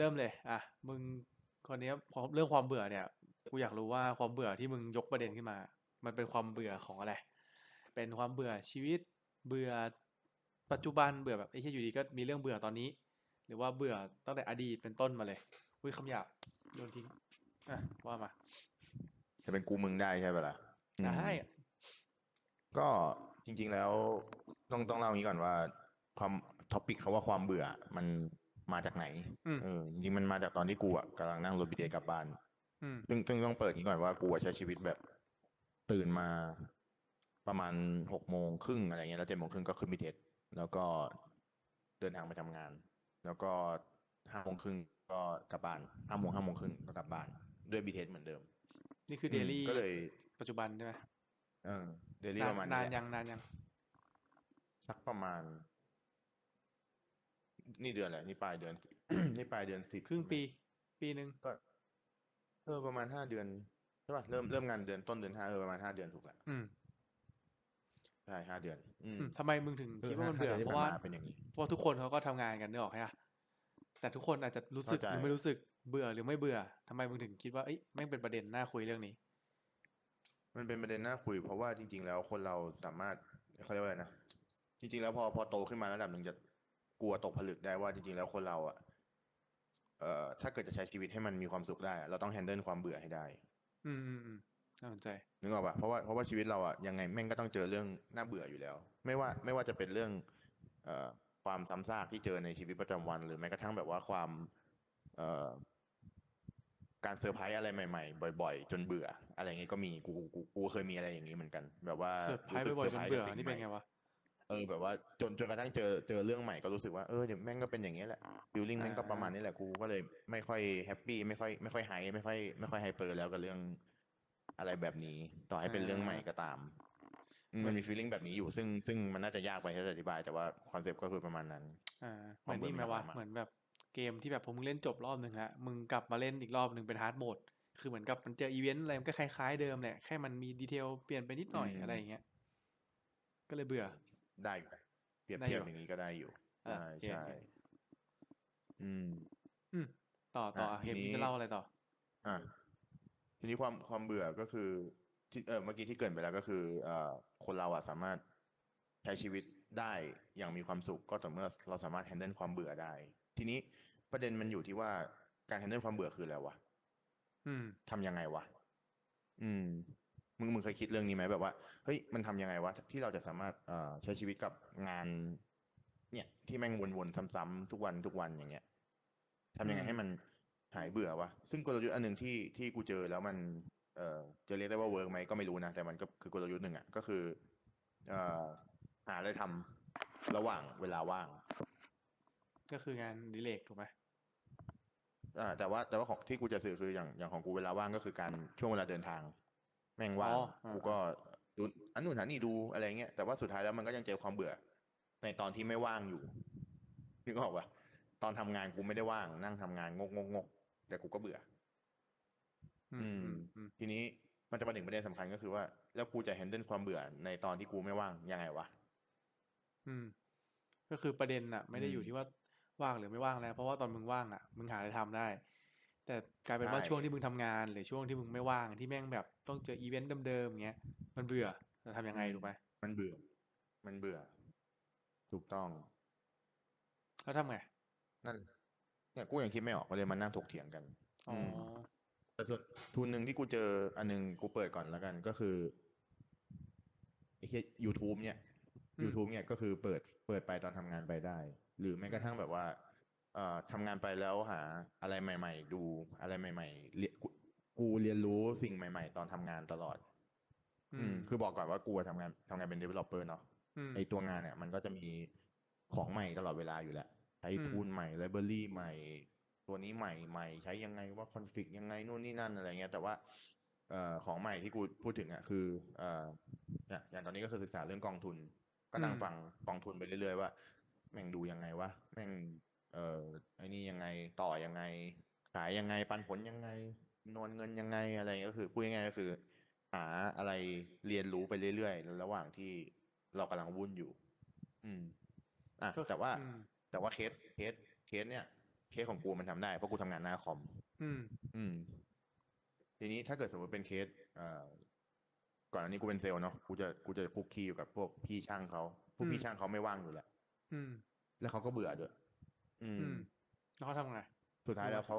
เริ่มเลยอะมึงคนเนี้ยพอเรื่องความเบื่อเนี่ยกูอยากรู้ว่าความเบื่อที่มึงยกประเด็นขึ้นมา มันเป็นความเบื่อของอะไร เป็นความเบื่อชีวิตเบื่อปัจจุบันเบื่อแบบไอ้เหี้ยอยู่ดีก็มีเรื่องเบื่อตอนนี้ หรือว่าเบื่อตั้งแต่อดีตเป็นต้นมาเลยอุ้ยคำหยาบโยนทิ้งอะว่ามาจะเป็นกูมึงได้ใช่ปะล่ะอืมได้ก็จริง ๆแล้วต้องต้องเล่างี้ก่อนว่าความท็อปิกเขาว่าความเบื่อ มัน มาจากไหนอืมเออจริงๆมันมาจากตอนที่กูอะกำลังนั่งรถบีเดกลับบ้านอืมซึ่งซึ่งต้องเปิดนี้ก่อนว่ากูอะใช้ชีวิตแบบ ตื่นมาประมาณหกโมงครึ่งอะไรเงี้ยแล้วเจ็ดโมงครึ่งก็ขึ้นบีเทสแล้วก็เดินทางไปทำงาน แล้วก็ห้าโมงครึ่งก็กลับบ้านห้าโมงห้าโมงครึ่งก็กลับบ้าน ด้วยบีเทสเหมือนเดิม นี่คือเดลี่ก็เลย ปัจจุบันใช่ไหมเออเดลี่นานประมาณนานแหละยังนานยัง สักประมาณ นี่เดือนอะไรนี่ปลายเดือน นี่ปลายเดือนสิบครึ่งปี ปีหนึ่งก็เออประมาณห้าเดือนใช่ป่ะเริ่มเริ่มงานเดือนต้นเดือนห้าเออประมาณห้าเดือนถูกละอืมใช่ห้าเดือน อืมอืมทำไมมึงถึงเออคิดว่ามันห้าเบื่อดืที่เพราะว่าผ่นมเป็นอย่างนี้เพราะว่าทุกคนเขาก็ทำงานกันนึกออกไหมอะแต่ทุกคนอาจจะรู้สึกเข้าใจหรือไม่รู้สึกเบื่อหรือไม่เบื่อทำไมมึงถึงคิดว่าเอ้ยแม่งเป็นประเด็นน่าคุยเรื่องนี้ มันเป็นประเด็นน่าคุย เพราะว่าจริง ๆ แล้วคนเราสามารถเขาเรียกว่าอะไรนะจริงๆแล้วพอพอโตขึ้นมาระดับหนึ่งจะ กลัวตกผลึกได้ว่าจริงๆแล้วคนเราอะเอ่อถ้าเกิดจะใช้ชีวิตให้มันมีความสุขได้อะเราต้องแฮนเดิลความเบื่อให้ได้ อืมอืมอืมน่าสนใจนึกออกปะเพราะว่าเพราะว่าชีวิตเราอะยังไงแม่งก็ต้องเจอเรื่องน่าเบื่ออยู่แล้ว ไม่ว่าไม่ว่าจะเป็นเรื่อง เอ่อความซ้ำซากที่เจอในชีวิตประจำวัน หรือแม้กระทั่งแบบว่าความ เอ่อการเซอร์ไพรส์อะไรใหม่ๆ บ่อยๆ จนเบื่อ อะไรอย่างงี้ก็มีกูกูกูเคยมีอะไรอย่างนี้เหมือนกัน แบบว่าเซอร์ไพรส์สึกบ่อยๆจนเบื่อซร์พรส์กับสิ่งนี่เป็นใหม่ไงวะ เออแบบว่าจนจนกระทั่งเจอเจอเรื่องใหม่ก็รู้สึกว่าเออเดี๋ยวแม่งก็เป็นอย่างนี้แหละฟิลลิ่งแม่งก็อ่าประมาณนี้แหละกูก็เลยไม่ค่อยแฮปปี้ไม่ค่อยไม่ค่อยไฮไม่ค่อยไม่ค่อยไฮเปอร์แล้วกับเรื่องอะไรแบบนี้ ต่อให้เป็นเรื่องใหม่ก็ตามอืมมันมีฟีลลิ่งแบบนี้อยู่ซึ่งซึ่งมันน่าจะยากไปที่จะอธิบาย แต่ว่าคอนเซปต์ก็คือประมาณนั้นอ่าเหความืมอนเบื่อนี่ไหมมันวะหนักมากเหมือนแบบเกมที่แบบพอมึงเล่นจบรอบหนึ่งแล้วมึงกลับมาเล่นอีกรอบหนึ่งเป็นฮาร์ดโหมดคือเหมือนกับมันเจออีเวนต์อะไรมันก็คล้ายๆเดิมแหละแค่มันมีดีเทลเปลี่ยนไปนิดหน่อยอืมอะไรอย่างเงี้ยก็เลยเบื่อ ได้อยู่เปรียบได้เทียบอยู่อย่างนี้ก็ได้อยู่อ่าใช่โอเคใช่โอเคอืม อืม ต่อต่ออะเห็นทีมึงนี้จะเล่าอะไรต่อ อะทีนี้ความความเบื่อก็คือที่เออเมื่อกี้ที่เกรินไปแล้วก็คือเอ่อคนเราอะสามารถใช้ชีวิตได้อย่างมีความสุขก็ต่อเมื่อเราสามารถแฮนเดิลความเบื่อได้ ทีนี้ประเด็นมันอยู่ที่ว่าการแฮนเดิลความเบื่อคืออะไรวะอืมทำยังไงวะ อืม มึงมึงเคยคิดเรื่องนี้ไหมแบบว่าเฮ้ยมันทำยังไงวะที่เราจะสามารถเอ่อใช้ชีวิตกับงาน เนี่ย ที่แม่งวนๆซ้ำๆทุกวันทุกวันอย่างเงี้ยทำยังไงอืมให้มันหายเบื่อวะซึ่งกลยุทธ์อันหนึ่งที่ที่กูเจอแล้วมัน เอ่อจะเรียกได้ว่าเวิร์กไหมก็ไม่รู้นะแต่มันก็คือกลยุทธ์หนึ่งอะก็คือเอ่อหาอะไรทำระหว่างเวลาว่าง ก็คืองานอดิเลกถูกไหมอ่าแต่ว่าแต่ว่าของที่กูจะสื่อคืออย่างอย่างของกูเวลาว่างก็คือการช่วงเวลาเดินทาง แม่งว่างอ๋ออ่ากูก็ดูอันนู่นหานี่ดูอะไรเงี้ยแต่ว่าสุดท้ายแล้วมันก็ยังเจอความเบื่อ ในตอนที่ไม่ว่างอยู่นึกออกปะตอนทำงานกูไม่ได้ว่าง นั่งทำงานงกงกงกแต่กูก็เบื่ออือืมมอืมอืม ทีนี้มันจะมาถึงประเด็นสำคัญก็คือว่า แล้วกูจะแฮนเดิลความเบื่อในตอนที่กูไม่ว่างยังไงวะอืม ก็คือประเด็นอะไม่ได้อืมอยู่ที่ว่าว่างหรือไม่ว่างแล้ว เพราะว่าตอนมึงว่างอะมึงหาอะไรทำได้ แต่กลายเป็นว่าใช่ ช่วงที่มึงทำงานหรือช่วงที่มึงไม่ว่างที่แม่งแบบต้องเจออีเวนต์เดิมๆอย่างเงี้ยมันเบื่อจะทำยังไงถูกไหมมันเบื่อ มันเบื่อ ถูกต้อง แล้วทำไงนั่นเนี่ยกูยังคิดไม่ออกก็เลยมานั่งถกเถียงกัน อ๋อม แต่ส่วนทุนหนึ่งที่กูเจออันหนึงกูเปิดก่อนแล้วกันก็คือไอ้เหี้ย YouTube เนี่ย อืม YouTube เนี่ยก็คือเปิดเปิดไปตอนทำงานไปได้ หรือแม้กระทั่งแบบว่า เอ่อทำงานไปแล้วหา อะไรใหม่ ๆ ดูอะไรใหม่ๆเรียนกูกูเรียนรู้สิ่งใหม่ ๆ ตอนทำงานตลอด อือืมมคือบอกก่อนว่ากูอะทำงานทำงานเป็น developer เนาะอืมไอตัวงานเนี่ยมันก็จะมีของใหม่ตลอดเวลาอยู่แหละใช้อืม ทูลใหม่ไลบรารีใหม่ ตัวนี้ใหม่ใหม่ใช้ยังไงว่าคอนฟิกยังไงนู่นนี่นั่นอะไรเงี้ย แต่ว่าเอ่อของใหม่ที่กูพูดถึงอะคือเอ่อเนี่ยอย่างตอนนี้ก็คือศึกษาเรื่องกองทุน ก็นั่งฟังกองทุนไปเรื่อยๆว่า แม่งดูยังไงวะแม่ง เอ่อไอ้นี่ยังไงต่อยังไง ขายยังไงปันผลยังไงคำนวณเงินยังไงอะไรก็คือพูดง่ายๆก็คือ หาอะไรเรียนรู้ไปเรื่อยๆระหว่างที่เรากำลังวุ่นอยู่ อืม อะก็แต่ว่าอืมแต่ว่าเคสเคสเคสเนี่ย เคสของกูมันทำได้เพราะกูทำงานหน้าคอม อืม อืม ทีนี้ถ้าเกิดสมมติเป็นเคสเอ่อก่อนอันนี้กูเป็นเซลล์เนาะกูจะกูจะคุกคีอยู่กับพวกพี่ช่างเขาพวกอืมพี่ช่างเขาไม่ว่างอยู่แล้วอืมแล้วเขาก็เบื่อด้วย อือืมมแล้วเขาทำไง สุดท้ายอืมแล้วเขา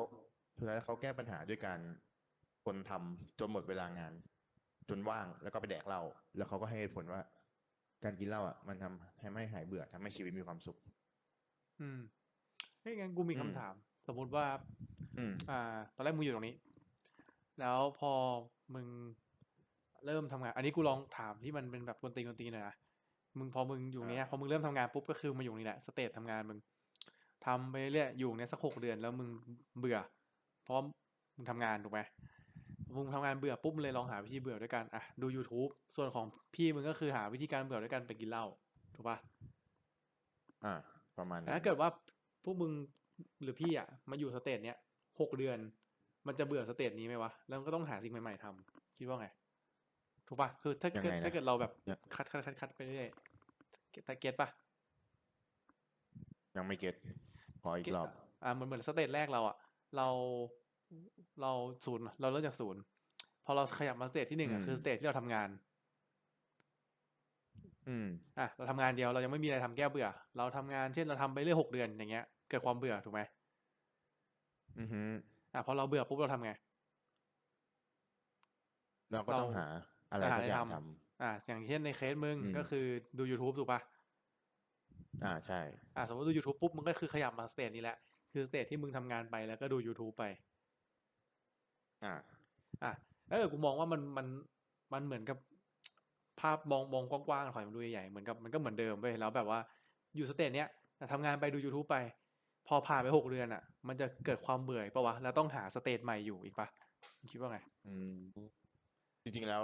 สุดท้ายแล้วเขาแก้ปัญหาด้วยการคนทำจนหมดเวลางาน จนว่างแล้วก็ไปแดกเหล้าแล้วเขาก็ให้เหตุผลว่า การกินเหล้าอะ มันทำให้ไม่หายเบื่อทำให้ชีวิตมีความสุข อืมเฮ้ยงั้นกูมีอืมคำถาม สมมุติว่า อืม อ่า ตอนแรกมึงอยู่ตรงนี้ แล้วพอมึงเริ่มทำงาน อันนี้กูลองถามที่มันเป็นแบบกวนตีนกวนตีนหน่อยนะมึงพอมึงอยู่เนี้ยอ่าพอมึงเริ่มทำงานปุ๊บก็คือมาอยู่นี่แหละสเตจทำงานมึง ทำไปเรื่อยอยู่เนี้ยสักหกเดือนแล้วมึงเบื่อ เพราะมึงทำงานถูกไหมมึงทำงานเบื่อปุ๊บมึงเลยลองหาวิธีเบื่อด้วยกันอะดู YouTube ส่วนของพี่มึงก็คือหาวิธีการเบื่อด้วยกันไปกินเหล้าถูกปะอ่า ประมาณแต่นั้นถ้าเกิดว่าพวกมึงหรือพี่อะมาอยู่สเตจเนี้ยหกเดือน มันจะเบื่อสเตจนี้ไหมวะแล้วมันก็ต้องหาสิ่งใหม่ๆทำคิดว่าไง ถูกปะคือถ้ายังเกิดไงนะถ้าเกิดเราแบบยังคัดคัดคัดคัดไปเรื่อยเก็ตแต่เก็ตปะยังไม่เก็ต ขออีกเก็ตรอบอะอ่าเหมือนเหมือนสเตจแรกเราอะเราเราศูนย์เราเริ่มจากศูนย์พอเราขยับมาสเตจที่หนึ่งอะอืมคือสเตจที่เราทำงาน อืมอะเราทำงานเดียวเรายังไม่มีอะไรทำแก้เบื่อ เราทำงานเช่นเราทำไปเรื่อยหกเดือนอย่างเงี้ยเกิดความเบื่อถูกไหมอือฮึอะพอเราเบื่อปุ๊บเราทำไงเราก็ต้องเราหาอะไรหาสักอย่างอะไรทำทำอะอย่างเช่นในเคสมึงอืมก็คือดู YouTube ถูกปะ อ่าใช่อะสมมติดู YouTube ปุ๊บมึงก็คือขยับมาสเตจนี้แหละคือสเตจที่มึงทำงานไปแล้วก็ดู YouTube ไป อ่าอะแล้วเออกูมองว่ามันมันมันเหมือนกับภาพมองมองกว้างๆถอยมาดูใหญ่ๆเหมือนกับมันก็เหมือนเดิมเว้ยแล้วแบบว่าอยู่สเตจเนี้ยแต่ทำงานไปดู YouTube ไป พอผ่านไปหกเดือนอะ มันจะเกิดความเบื่ออีกปะวะแล้วต้องหาสเตจใหม่อยู่อีกปะมึงคิดว่าไง อืมจริงๆแล้ว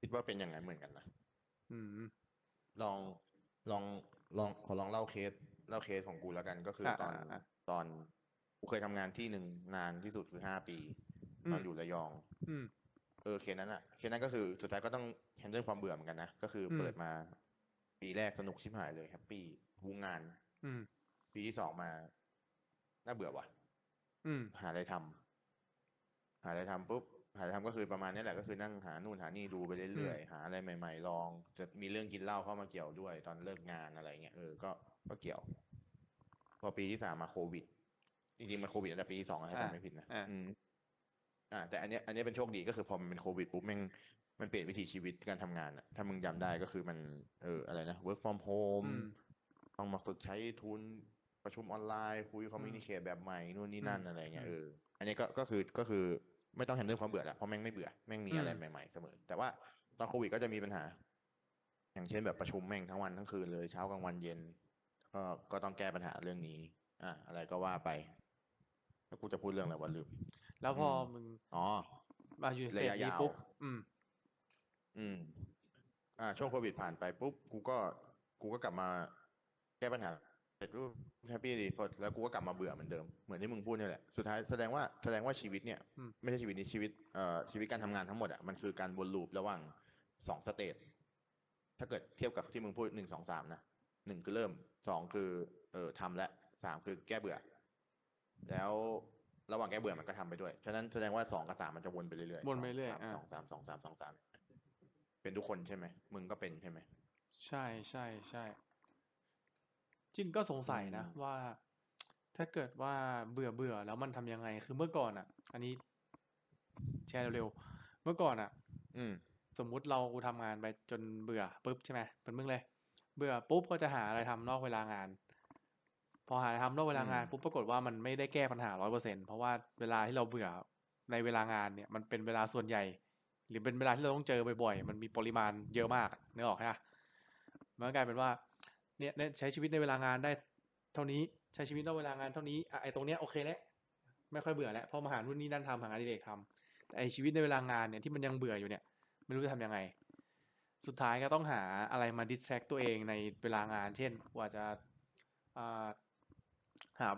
คิดว่าเป็นอย่างนั้นเหมือนกันนะอืม ลองลอง ลองขอลองเล่าเคสเล่าเคสของกูแล้วกันก็คืออะตอนอะอะตอนกูเคยทำงานที่หนึ่งนานที่สุดคือห้าปีอืมตอนอยู่ระยอง อืมเออเคสนั้นอะเคสนั้นก็คือสุดท้ายก็ต้องแฮนเดิลความเบื่อเหมือนกันนะก็คืออมเปิดมา ปีแรกสนุกชิบหายเลยแฮปปี้วูงงาน อืมปีที่สองมา น่าเบื่อว่ะอืมหาอะไรทำหาอะไรทำปุ๊บ หาอะไรทำก็คือประมาณนี้แหละก็คือนั่งหานู่นหานี่ดูไปเรื่อยๆหาอะไรใหม่ ๆ ลอง จะมีเรื่องกินเหล้าเข้ามาเกี่ยวด้วย ตอนเลิกงานอะไรเงี้ยเออก็ก็เกี่ยว พอปีที่สามมาโควิดจริงๆมันโควิดตั้งแต่ปีที่สองนะถ้าอ่าจำไม่ผิดนะอ่าอืมอ่า แต่อันเนี้ยอันเนี้ยเป็นโชคดีก็คือพอมันเป็นโควิดปุ๊บแม่งมันเปลี่ยนวิถีชีวิตการทำงานอะถ้ามึงจำได้ก็คือมันเอออะไรนะ work from home อืมต้องมาฝึกใช้ทุนประชุมออนไลน์ คุยคอมมิวนิเคชแบบใหม่นู่นนี่นั่นอืมอะไรเงี้ยอืมเอออันนี้ก็ก็คือก็คือ ไม่ต้องแฮนเดิลความเบื่อละเพราะแม่งไม่เบื่อแม่งมีอะไรอืมใหม่ๆเสมอ แต่ว่าตอนโควิดก็จะมีปัญหา อย่างเช่นแบบประชุมแม่งทั้งวันทั้งคืนเลยเช้ากลางวันเย็น ก็ก็ต้องแก้ปัญหาเรื่องนี้ อะอะไรก็ว่าไปแล้วกูจะพูดเรื่องอะไรวะลืมแล้วพออมมึงอ๋อมาอยู่ในสเตจระยะนี้ยาวปุ๊บอืม อืม อ่าช่วงโควิดผ่านไปปุ๊บกูก็ กูก็กลับมาแก้ปัญหา เสร็จปุ๊บแฮปปี้ดีพอแล้วกูก็กลับมาเบื่อเหมือนเดิมเหมือนที่มึงพูดเนี่ยแหละสุดท้ายแสดงว่าแสดงว่าชีวิตเนี่ยอืมไม่ใช่ชีวิตนี้ชีวิตเอ่อชีวิตการทำงานทั้งหมดอะมันคือการวนลูประหว่างสองสเตจถ้าเกิดเทียบกับที่มึงพูดหนึ่งสองสามนะหนึ่งคือเริ่มสองคือเออทำและสามคือแก้เบื่อ แล้วระหว่างแก้เบื่อมันก็ทำไปด้วยฉะนั้นแสดงว่าสองกับสามมันจะวนไปเรื่อยๆวนไปเรื่อยสงอ่าสองสามสองสามสองสามเป็นทุกคนใช่ไหมมึงก็เป็นใช่ไหมใช่ใช่ใช่ จริงก็สงสัยนะอืมว่า ถ้าเกิดว่าเบื่อเบื่อแล้วมันทำยังไง คือเมื่อก่อนอะ อันนี้ แชร์เร็วๆเมื่อก่อนอะ อืม สมมุติเราทำงานไปจนเบื่อปุ๊บใช่ไหมเป็นมึงเลย เบื่อปุ๊บก็จะหาอะไรทำนอกเวลางาน พอหาอะไรทำนอกเวลางานอืมปุ๊บปรากฏว่ามันไม่ได้แก้ปัญหาร้อยเปอร์เซ็นเพราะว่าเวลาที่เราเบื่อในเวลางานเนี่ย มันเป็นเวลาส่วนใหญ่ หรือเป็นเวลาที่เราต้องเจอบ่อยๆ มันมีปริมาณเยอะมากอะนึกออกไหมอะมันก็กลายเป็นว่า เนี่ยใช้ชีวิตในเวลางานได้เท่านี้ใช้ชีวิตนอกเวลางานเท่านี้อไอ้ตรงเนี้ยโอเคแล้วไม่ค่อยเบื่อแล้วเพราะมาหารุ่นนี้นั่นทำหางานอดิเรกทำแต่ไอ้ชีวิตในเวลางานเนี่ยที่มันยังเบื่ออยู่เนี่ยไม่รู้จะทำยังไง สุดท้ายก็ต้องหาอะไรมาดิสแทรกตัวเองในเวลางาน เช่นว่าจะหา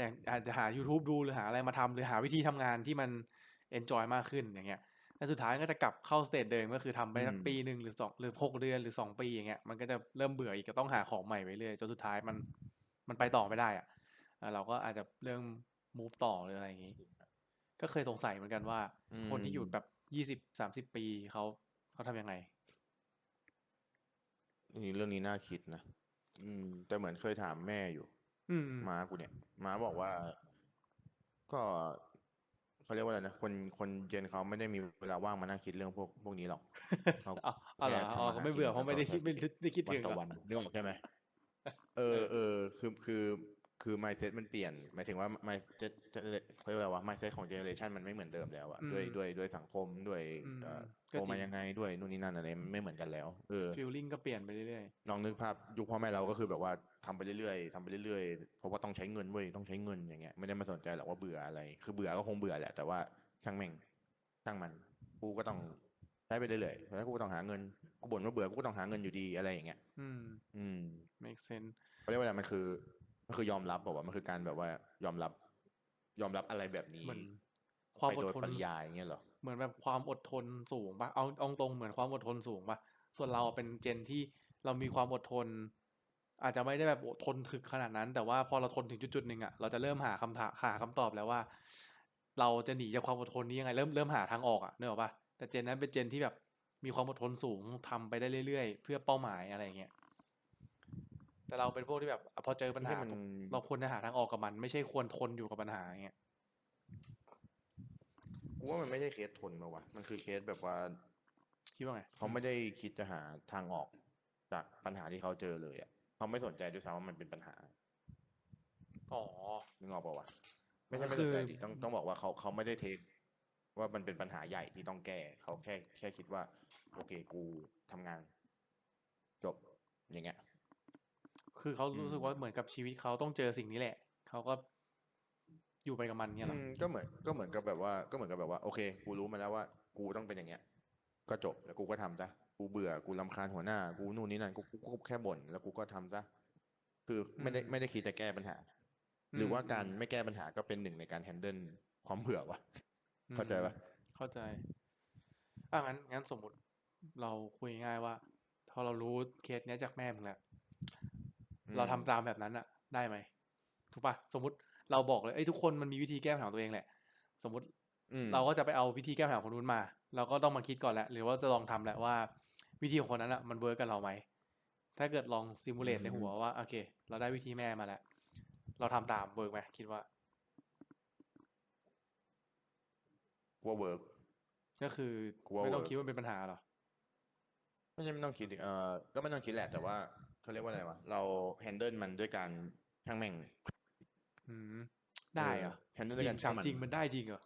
อย่างอาจจะหา YouTube ดูหรือหาอะไรมาทำหรือหาวิธีทำงานที่มัน enjoy มากขึ้นอย่างเงี้ย แล้วสุดท้ายก็จะกลับเข้าสเตจเดิมก็คือทำไปสักอืมปีหนึ่งหรือสองหรือหกเดือนหรือสองปีอย่างเงี้ยมันก็จะเริ่มเบื่ออีกก็ต้องหาของใหม่ไปเรื่อยจนสุดท้ายมันมันไปต่อไม่ได้อะอะเราก็อาจจะเรื่อง move ต่อหรืออะไรอย่างงี้ ก็เคยสงสัยเหมือนกันว่า คนที่อยู่อืมแบบยี่สิบสามสิบปีเขาเขาทำยังไงนี่เรื่องนี้น่าคิดนะอืม แต่เหมือนเคยถามแม่อยู่อืมม้ากูเนี่ยม้าบอกว่า ก็ เขาเรียกว่าอะไรนะคนคนเจนเขาไม่ได้มีเวลาว่างมานั่งคิดเรื่องพวกพวกนี้หรอกเขาอ๋ออ๋อเหรอแค่อ๋อทำมาเขาหาไม่กินเบื่อเพราะไม่ได้แล้วก็คิดไม่ได้คิดวันถึงต่อเหรอวันนึกออกใช่ไหมเอเอออเออคือคือคือ mindset มันเปลี่ยนหมายถึงว่า mindset เขาเรียกว่าอะไรวะ mindset ของ generation มันไม่เหมือนเดิมแล้วอะอืมด้วยด้วยด้วยสังคมด้วยอืมเอ่อก็โตจริมางยังไงด้วยนู่นนี่นั่นอะไรมันไม่เหมือนกันแล้วเออฟีลลิ่งก็เปลี่ยนไปเรื่อยลองนึกภาพยุคพ่อแม่เราก็คือแบบว่า ทำไปเรื่อยๆทำไปเรื่อยๆเพราะว่าต้องใช้เงินเว้ยต้องใช้เงินอย่างเงี้ยไม่ได้มาสนใจหรอกว่าเบื่ออะไร คือเบื่อก็คงเบื่อแหละ แต่ว่าช่างแม่งช่างมันกูก็ต้องใช้ไปเรื่อยๆแล้วกูก็ต้องหาเงินกูบ่นว่าเบื่อกูก็ต้องหาเงินอยู่ดีอะไรอย่างเงี้ยๆอืม อืม make sense เขาเรียกว่าอะไรมันคือมันคือยอมรับบอกว่ามันคือการแบบว่ายอมรับ ยอมรับอะไรแบบนี้เหมือนความไปอดโดยทนปริยายอย่างเงี้ยเหรอเหมือนแบบความอดทนสูงปะเอาเอาตรงเหมือนความอดทนสูงปะส่วนเราเป็นเจนที่เรามีความอดทน อาจจะไม่ได้แบบอดทนถึกขนาดนั้น แต่ว่าพอเราทนถึงจุดๆหนึ่งอะเราจะเริ่มหาคำถามหาคำตอบแล้วว่า เราจะหนีจากความอดทนนี้ยังไงเริ่มเริ่มหาทางออกอะนึกออกปะแต่เจนนั้นเป็นเจนที่แบบมีความอดทนสูงทำไปได้เรื่อยๆ เพื่อเป้าหมายอะไรอย่างเงี้ยแต่เราเป็นพวกที่แบบอะพอเจอปัญหาที่มันปุ๊บเราควรจะหาทางออกกับมัน ไม่ใช่ควรทนอยู่กับปัญหาอย่างเงี้ยกูว่ามันไม่ใช่เคสทนมาวะมันคือเคสแบบว่าคิดว่าไงเขาไม่ได้คิดจะหาทางออกจากปัญหาที่เขาเจอเลยอะ เขาไม่สนใจด้วยซ้ำว่ามันเป็นปัญหาอ๋อนึกออกปะวะไม่ใช่ก็ไม่คืสนอใจดิต้องต้องบอกว่าเขาเขาไม่ได้เทคว่ามันเป็นปัญหาใหญ่ที่ต้องแก้ เขาแค่แค่คิดว่า โอเคกูทำงาน จบอย่างเงี้ย คือเขารู้สึกอืมว่าเหมือนกับชีวิตเขาต้องเจอสิ่งนี้แหละ เขาก็อยู่ไปกับมันเงี้ยเหรออืมก็เหมือนก็เหมือนกับแบบว่า ก็เหมือนกับแบบว่า โอเค กูรู้มาแล้วว่า กูต้องเป็นอย่างเงี้ย ก็จบแล้วกูก็ทำซะ กูเบื่อกูรำคาญหัวหน้า กูนู่นนี่นั่นกูกูกูแค่บ่นแล้วกูก็ทำซะคือไม่ได้ไม่ได้คิดจะแก้ปัญหา หรือว่าการไม่แก้ปัญหาก็เป็นหนึ่งในการแฮนเดิลความเบื่อวะอืมเข้าใจปะเข้าใจอะงั้นงั้นสมมติเราคุยง่ายว่าพอเรารู้เคสเนี้ยจากแม่มึงแล้วอืมเราทำตามแบบนั้นอะได้ไหมถูกปะสมมติเราบอกเลยไอ้ยทุกคนมันมีวิธีแก้ปัญหาของตัวเองแหละ สมมติอืมเราก็จะไปเอาวิธีแก้ปัญหาของคนนู้นมา เราก็ต้องมาคิดก่อนแหละ หรือว่าจะลองทำแหละว่า วิธีของคนนั้นอะมันเวิร์กกับเราไหม ถ้าเกิดลองซิมูเลตในหัวว่า โอเค เราได้วิธีแม่มาแล้ว เราทำตามเวิร์กไหมคิดว่ากูว่าเวิร์กก็คือกูว่าไม่ต้อง work คิดว่าเป็นปัญหาหรอไม่ใช่ไม่ต้องคิดดิเออก็ไม่ต้องคิดแหละ แต่ว่าเขาเรียกว่าอะไรวะเราแฮนเดิลมันด้วยการช่างแม่งอืมได้เหรอแฮนเดิลจด้วยริการงช่างมันจริงมันได้จริงเหรอ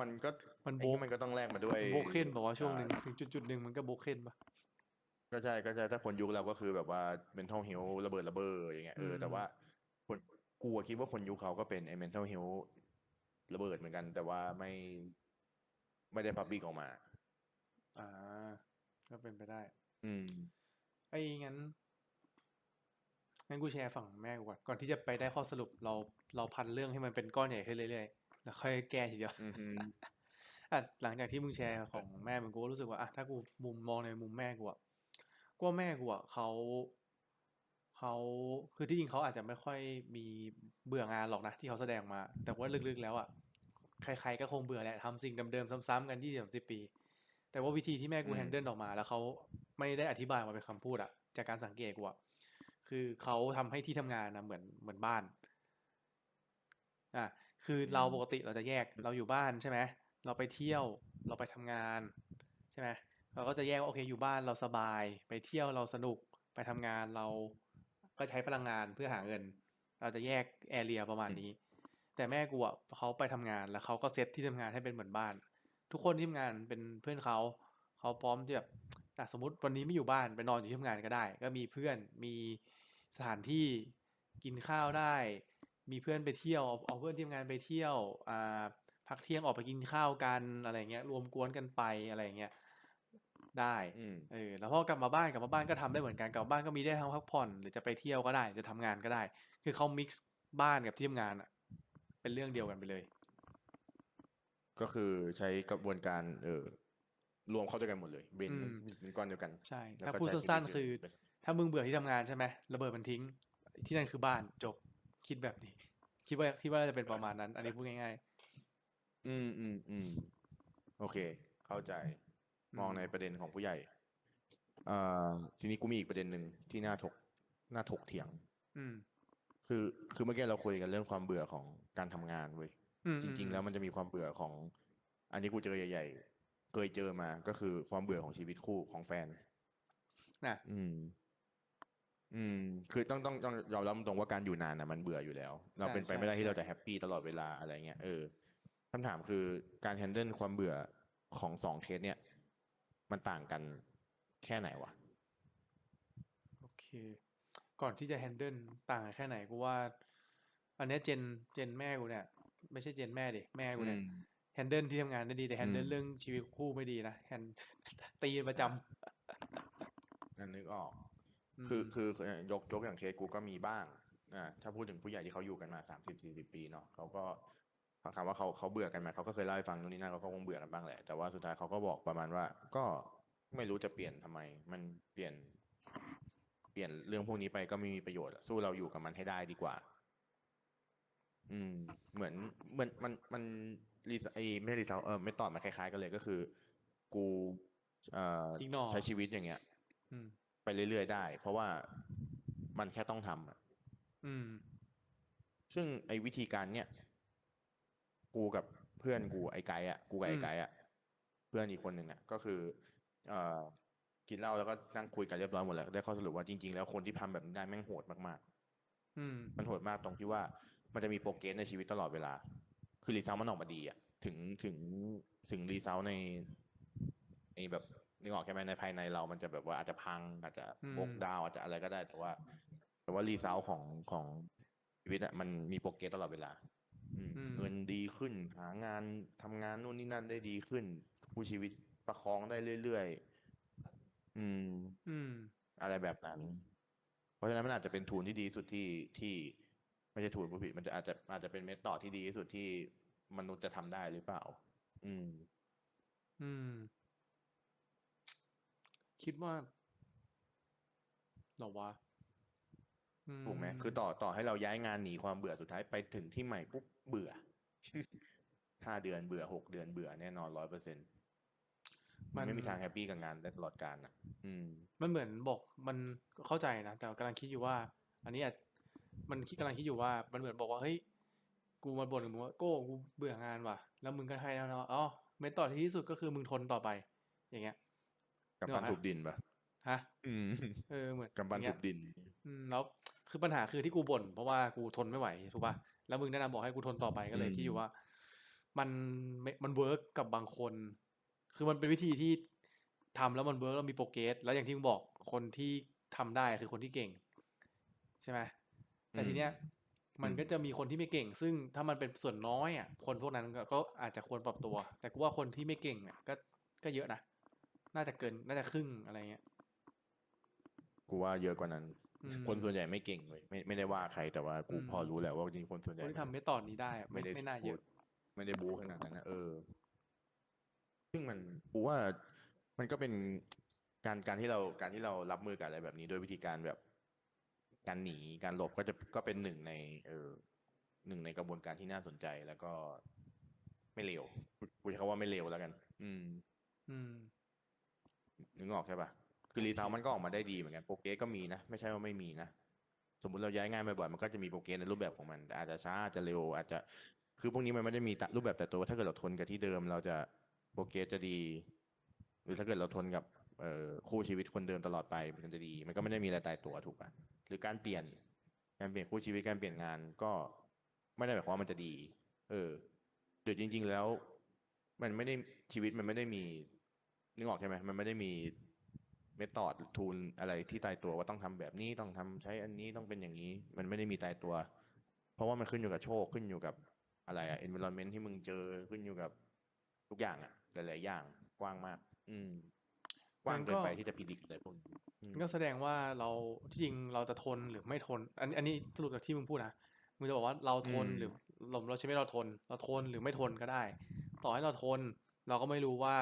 มันก็มันไอ้โบเหี้ยมันก็ต้องแลกมาด้วยโบกเคนบอกว่าช่วงหนึ่งอ่าถึงจุดจุดๆหนึ่งมันก็โบกเคนปะก็ใช่ก็ใช่ถ้าคนยุคเราก็คือแบบว่า mental health ระเบิดระเบ้ออย่างเงี้ยเอออืมแต่ว่าคนกูอะคิดว่าคนยุคเขาก็เป็นไอ้ mental health ระเบิดเหมือนกัน แต่ว่าไม่ไม่ได้ public ออกมา อ่า ก็เป็นไปได้ อืม ไอ้งั้น งั้นกูแชร์ฝั่งแม่กูก่อน ก่อนที่จะไปได้ข้อสรุปเราเราพันเรื่องให้มันเป็นก้อนใหญ่ขึ้นเรื่อยๆ แล้วค่อยแก้ทีเดียวอือฮึอะหลังจากที่มึงแชร์ของแม่มึงกูก็รู้สึกว่าอะถ้ากูมุมมองในมุมแม่กูอะกูว่าแม่กูอะเขาเขาคือที่จริงเขาอาจจะไม่ค่อยมีเบื่องานหรอกนะที่เขาแสดงมา แต่ว่าลึกๆแล้วอะใครๆก็คงเบื่อแหละทำสิ่งเดิมๆซ้ำๆกันยี่สิบสิบปี แต่ว่าวิธีที่แม่กูอืมแฮนเดิลออกมา แล้วเขาไม่ได้อธิบายมาเป็นคำพูดอะ จากการสังเกตกูอะคือเขาทำให้ที่ทำงานนะเหมือนเหมือนบ้าน อะ คือเราปกติเราจะแยกเราอยู่บ้านใช่ไหมเราไปเที่ยวเราไปทำงานใช่ไหมเราก็จะแยกว่าโอเคอยู่บ้านเราสบาย ไปเที่ยวเราสนุกไปทำงานเราก็ใช้พลังงานเพื่อหาเงิน เราจะแยกแอเรียประมาณนี้ แต่แม่กูอะเขาไปทำงานแล้วเขาก็เซตที่ทำงานให้เป็นเหมือนบ้าน ทุกคนที่ทำงานเป็นเพื่อนเขาเขาพร้อมที่แบบอะสมมติวันนี้ไม่อยู่บ้านไปนอนอยู่ที่ทำงานก็ได้ ก็มีเพื่อนมีสถานที่กินข้าวได้ มีเพื่อนไปเที่ยวเอาเอาเพื่อนที่ทำงานไปเที่ยวอ่าพักเที่ยงออกไปกินข้าวกันอะไรเงี้ยรวมกวนกันไปอะไรเงี้ยได้อืมเออแล้วพอกลับมาบ้านกลับมาบ้านก็ทำได้เหมือนกันกลับมาบ้านก็มีได้ทั้งพักผ่อนหรือจะไปเที่ยวก็ได้ จะทำงานก็ได้ คือเขามิกซ์บ้านกับที่ทำงานอะ เป็นเรื่องเดียวกันไปเลย ก็คือใช้กระบวนการ เออรวมเข้าด้วยกันหมดเลยเบนอืมเป็นก้อนเดียวกันใช่แล้วถ้าก็พูดใช้ชีวิตสั้นอยู่ๆคือเป็นถ้ามึงเบื่อที่ทำงานใช่ไหมระเบิดมันทิ้ง ที่นั่นคือบ้านจบ คิดแบบนี้ คิดว่าคิดว่าน่าจะเป็นประมาณนั้น อันนี้พูดง่ายอืมอืมอืมโอเค เข้าใจๆมองในประเด็นของผู้ใหญ่เอ่อทีนี้กูมีอีกประเด็นหนึ่งที่น่าถกน่าถกเถียง อืม คือคือเมื่อกี้เราคุยกันเรื่องความเบื่อของการทำงานเว้ยอืมจริง ๆ แล้วมันจะมีความเบื่อของ อันนี้กูเจอใหญ่ๆเคยเจอมาก็คือความเบื่อของชีวิตคู่ของแฟนนะอืม อืม คือต้องต้องต้องยอมรับตรงว่าการอยู่นานนะมันเบื่ออยู่แล้ว เราเป็นไปไม่ได้ที่เราจะแฮปปี้ตลอดเวลาอะไรเงี้ยเออคำถามคือการแฮนเดิลความเบื่อของสองเคสเนี่ย มันต่างกันแค่ไหนวะโอเค ก่อนที่จะแฮนเดิลต่างกันแค่ไหนกูว่า อันเนี้ยเจนเจนแม่กูเนี่ย ไม่ใช่เจนแม่ดิแม่กูเนี่ยอืมแฮนเดิลที่ทำงานได้ดีแต่แฮนเดิลอืมเรื่องชีวิตคู่ไม่ดีนะแฮนตีกันประจนั่นนึกออกำ คือมคือคือยกยกอย่างเคสกูก็มีบ้างอ่าถ้าพูดถึงผู้ใหญ่ที่เขาอยู่กันมาสามสิบสี่สิบปีเนาะเขาก็ถามว่าเขาเขาเบื่อกันไหมเขาก็เคยเล่าให้ฟังนู่นนี่นั่นเขาก็คงเบื่อกันบ้างแหละแต่ว่าสุดท้ายเขาก็บอกประมาณว่า ก็ไม่รู้จะเปลี่ยนทำไม มันเปลี่ยน เปลี่ยนเรื่องพวกนี้ไปก็ไม่มีประโยชน์อะสู้เราอยู่กับมันให้ได้ดีกว่า อืม เหมือนเหมือนมันมันรีไอไม่ใช่รีเซลเออไม่ตอบมาคล้ายๆกันเลยก็คือ กู เอ่อ Ignore ใช้ชีวิตอย่างเงี้ยอืม ไปเรื่อยๆได้ เพราะว่ามันแค่ต้องทำอะอืม ซึ่งไอ้วิธีการเนี้ยกูกับเพื่อนกูไอ้ไกด์อะกูกับไอ้อืมไกด์อะเพื่อนอีกคนหนึ่งอะ ก็คือ เอ่อกินเหล้าแล้วก็นั่งคุยกันเรียบร้อยหมดแล้วได้ข้อสรุปว่าจริงๆแล้วคนที่ทำแบบนี้ได้แม่งโหดมากอืมๆมันโหดมากตรงที่ว่ามันจะมีโปรเกรสในชีวิตตลอดเวลา คือรีเซลมันออกมาดีอะ ถึงถึงถึงรีเซลในในแบบ นึกออกใช่ไหมในภายในเรามันจะแบบว่าอาจจะพังอาจจะอืมบกดาวอาจจะอะไรก็ได้ แต่ว่า แต่ว่ารีเซลของของชีวิตอะมันมีโปรเกรสตลอดเวลาอืมอืมเงินดีขึ้น หางานทำงานนู่นนี่นั่นได้ดีขึ้น ผู้ชีวิตประคองได้เรื่อยๆอืม อืม อะไรแบบนั้น เพราะฉะนั้นมันอาจจะเป็นทูลที่ดีที่สุดที่ที่ไม่ใช่ทูลผู้ผิดมันจะอาจจะอาจจะเป็นเมธอดที่ดีที่สุดที่มนุษย์จะทำได้หรือเปล่า อืม อืม คิดว่าเหรอวะถูกไหมคือต่อต่อให้เราย้ายงานหนีความเบื่อสุดท้ายไปถึงที่ใหม่ปุ๊บเบื่อห้าเดือนเบื่อหกเดือนเบื่อแน่นอนร้อยเปอร์เซ็นต์มันไม่มีทางแฮปปี้กับงานได้ตลอดกาลอะ อืม มันเหมือนบอกมันเข้าใจนะแต่กำลังคิดอยู่ว่า อันนี้อาจมันคิดกำลังคิดอยู่ว่า มันเหมือนบอกว่าเฮ้ยกูมาบ่นกับมึงว่าโก้กูเบื่องานว่ะ แล้วมึงก็ให้แล้วนะว่าอ๋อเมธอดที่ดีที่สุดก็คือมึงทนต่อไป อย่างเงี้ย กับนึกอปัอนกปะทุบดินปะฮะอืมเออเหมือนกับปันอย่างเงี้ทุยบดิน อืมแล้วคือปัญหาคือที่กูบ่นเพราะว่ากูทนไม่ไหวถูกป่ะแล้วมึงแนะนำบอกให้กูทนต่อไปก็เลยอืมคิดอยู่ว่า มันไม่มันเวิร์กกับบางคน คือมันเป็นวิธีที่ทำแล้วมันเวิร์กแล้วมีโปรเกรสแล้วอย่างที่มึงบอกคนที่ทำได้คือคนที่เก่ง ใช่ไหมแต่ทีเนี้ยมันก็จะมีคนที่ไม่เก่ง ซึ่งถ้ามันเป็นส่วนน้อยอะคนพวกนั้นก็ก็อาจจะควรปรับตัว แต่กูว่าคนที่ไม่เก่งอะก็ก็เยอะนะ น่าจะเกิน น่าจะครึ่งอะไรเงี้ย กูว่าเยอะกว่านั้น อืม คนส่วนใหญ่ไม่เก่งเลย ไม่ไม่ได้ว่าใครแต่ว่ากูอืมพอรู้แหละว่าจริงๆคนส่วนใหคญ่นที่ทำไม่ตอนนี้ได้อะไม่ไม่ได้ไม่น่าเยอะพูดไม่ได้บู๊ขนาดนั้นนะเออ ซึ่งมันกูว่ามันก็เป็นการการที่เราการที่เรารับมือกับอะไรแบบนี้ด้วยวิธีการแบบ การหนีการหลบก็จะก็เป็นหนึ่งใน เออหนึ่งในกระบวนการที่น่าสนใจแล้วก็ไม่เลวกูใช้คำว่าไม่เลวแล้วกัน อืม อืม นึกออกใช่ปะคือรีซาวมันก็ออกมาได้ดีเหมือนกันโปรเกรสก็มีนะ ไม่ใช่ว่าไม่มีนะ สมมุติเราย้ายงานบ่อยๆมันก็จะมีโปรเกรสในรูปแบบของมันแต่อาจจะช้าอาจจะเร็ว อาจจะคือพวกนี้มันไม่ได้มีตะรูปแบบแต่ตัวว่าถ้าเกิดเราทนกับที่เดิม เราจะโปรเกรสจะดี หรือถ้าเกิดเราทนกับเอ่อคู่ชีวิตคนเดิมตลอดไปมันจะดี มันก็ไม่ได้มีอะไรตายตัวถูกปะหรือการเปลี่ยนการเปลี่ยนคู่ชีวิตการเปลี่ยนงานก็ไม่ได้หมายความว่ามันจะดี เออเดี๋ยวจริง ๆ แล้ว มันไม่ได้ชีวิตมันไม่ได้มี นึกออกใช่ไหมมันไม่ได้มีเมธอดทูลอะไรที่ตายตัวว่าต้องทำแบบนี้ต้องทำใช้อันนี้ต้องเป็นอย่างนี้ มันไม่ได้มีตายตัว เพราะว่ามันขึ้นอยู่กับโชคขึ้นอยู่กับอะไรอะ environment ที่มึงเจอขึ้นอยู่กับทุกอย่างอะหลายๆอย่างกว้างมาก อืมกว้างเกินไปที่จะพิจิตรอะไรพวกนี้อืมก็แสดงว่าเราที่จริงเราจะทนหรือไม่ทน อันอันนี้สรุปจากที่มึงพูดนะมึงจะบอกว่าเราทนอืมหรือเราเราใช่ไหมเราทน เราทนหรือไม่ทนก็ได้ ต่อให้เราทน เราก็ไม่รู้ว่า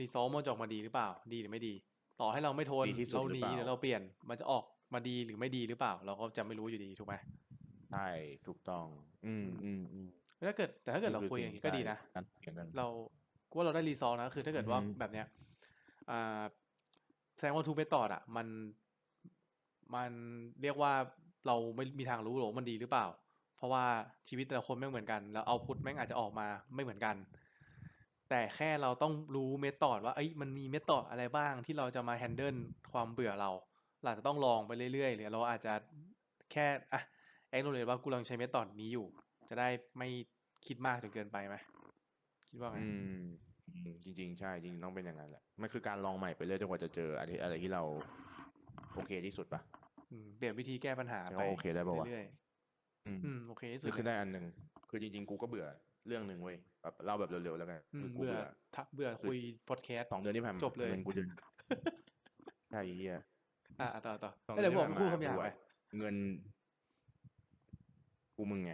รีซอลมันจะออกมาดีหรือเปล่า ดีหรือไม่ดี ต่อให้เราไม่ทนดีที่สุดเราหหรือนีเปล่า หรือเราเปลี่ยนมันจะออกมมาดีหรือไม่ดีหรือเปล่า เราก็จะไม่รู้อยู่ดีถูกไหมใช่ถูกต้อง อืมอืมอืมถ้าเกิดแต่ถ้าเกิดเรานี่คุยสิ่อย่างนี้ก็ดีนะ การเถียงกัน เรากูว่าเราได้รีซอลนะคือถ้าเกิดว่าอือฮึ แบบเนี้ยอ่าแสดงว่าทูเมธอดอะ มันมันเรียกว่าเราไม่มีทางรู้หรอกว่ามันดีหรือเปล่า เพราะว่าชีวิตแต่ละคนไม่เหมือนกัน แล้วเอาพุทแม่งอาจจะออกมาไม่เหมือนกัน แต่แค่เราต้องรู้เมธอดว่าเอ้ยมันมีเมธอดอะไรบ้างที่เราจะมาแฮนเดิลความเบื่อเราเราอาจจะต้องลองไปเรื่อยๆหรือเราอาจจะแค่อะแอคโนเลว่ากูกำลังใช้เมธอดนี้อยู่ จะได้ไม่คิดมากจนเกินไปไหมคิดว่าไงอืมอืมจริง ๆ ใช่จริงๆต้องเป็นอย่างนั้นแหละมันคือการลองใหม่ไปเรื่อยจนกว่าจะเจออะไรอะไรที่เราโอเคที่สุดปะอืมเปลี่ยนวิธีแก้ปัญหาใช้ไปคำว่าโอเคได้ปะวะเรื่อยอืมๆอืมโอเคที่สุดนี่คือเลยได้อันหนึ่งคือจริงๆ กูก็เบื่อ เรื่องหนึ่งเว้ยแบบเล่าแบบเร็วๆแล้วกันอืมคือกูเบื่อเบื่อทักเบื่อคือคุยพอดแคสต์สองเดือนที่ผ่านมาจบเลยเงินกูเดือนใช่เฮียอะอะต่อต่อสองเอ้ยเดี๋ยวเดืบออนกที่พูดผ่านคำหยาบมาไปเงิน กูมึงไง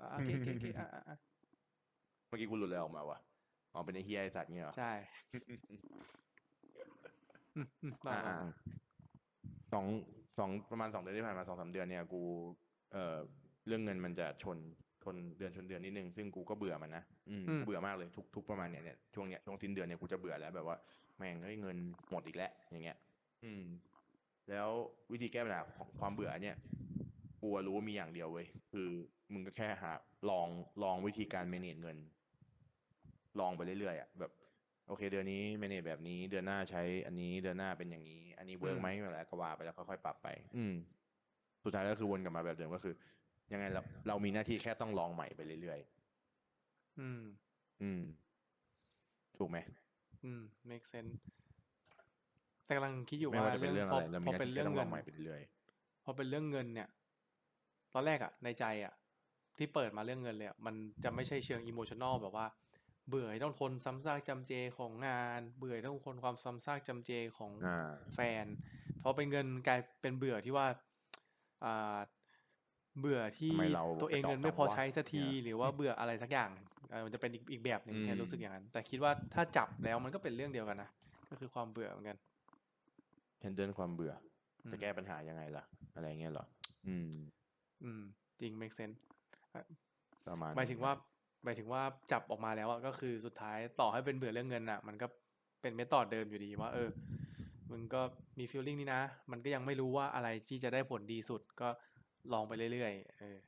อะโอเคโอเคโอเคอะอะอะเมื่อกี้กูหลุดอะไรออกมาวะอ๋อเป็นไอ้เฮียไอสัตว์เงี้ยเหรอใช่อืมอืมต่ออ่าต่ออ่าต่อสองสองประมาณสองเดือนที่ผ่านมาสองสามเดือนเนี่ย กู เอ่อ เรื่องเงินมันจะชน ชนเดือนชนเดือนนิดนึงซึ่งกูก็เบื่อมันนะอืมกูเบื่อมากเลยทุกทุกประมาณเนี้ยเนี่ยช่วงเนี้ยช่วงสิ้นเดือนเนี่ยกูจะเบื่อแล้วแบบว่าแม่งเฮ้ยเงินหมดอีกแล้วอย่างเงี้ย อืม แล้ววิธีแก้ปัญหาของความเบื่อเนี่ยกูอะรู้ว่ามีอย่างเดียวเว้ยคือมึงก็แค่หาลองลองวิธีการ manage เงิน ลองไปเรื่อยๆอะแบบโอเค เดือนนี้ manage แบบนี้ เดือนหน้าใช้ อันนี้เดือนหน้าเป็นอย่างนี้ อันนี้เวิร์กไหมอะไรก็ว่าไปแล้วค่อยๆปรับไป อืม สุดท้ายก็คือวนกลับมาแบบเดิมก็คือ ยังไงเราเรามีหน้าที่แค่ต้องลองใหม่ไปเรื่อยอืมๆอืม ถูกไหม อืม make sense แต่กำลังคิดอยู่ไม่ว่าว่าจะเป็นเรื่องพอะไรเราพมีอหน้าเป็นที่เรื่แค่องต้องลเงิอนงใหม่ไปเรื่อยพอเป็นเรื่องเงินเนี่ย ตอนแรกอะในใจอะที่เปิดมาเรื่องเงินเลยอะมันจะไม่ใช่เชิงอิโมชันอลแบบว่า เบื่อที่ต้องทนซ้ำซากจำเจของงาน เบื่อที่ต้องทนความซ้ำซากจำเจของๆอ่าแฟนพอเป็นเงินกลายเป็นเบื่อที่ว่าอ่า เบื่อที่ทำไมเราตัวเองกระจอกเงินไม่พอจังวะใช้สักทีเนี่ยหรือว่าเบื่ออะไรสักอย่างเอ่อมันจะเป็นอีกอีกแบบหนึ่งอืมแค่รู้สึกอย่างนั้น แต่คิดว่าถ้าจับแล้วมันก็เป็นเรื่องเดียวกันนะก็คือความเบื่อเหมือนกันแฮนเดิลความเบื่ออืมจะแก้ปัญหายังไงล่ะ อะไรเงี้ยเหรออืม อืม จริง make sense ประมาณหมายถึงนั้นว่าหมายถึงว่าจับออกมาแล้วอะก็คือสุดท้ายต่อให้เป็นเบื่อเรื่องเงินอะมันก็เป็นเมธอดเดิมอยู่ดีว่า เออมึงก็มี feeling นี่นะ มันก็ยังไม่รู้ว่าอะไรที่จะได้ผลดีสุดก็ ลองไปเรื่อยๆเออ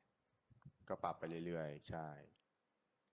ก็ปรับไปเรื่อยๆ ใช่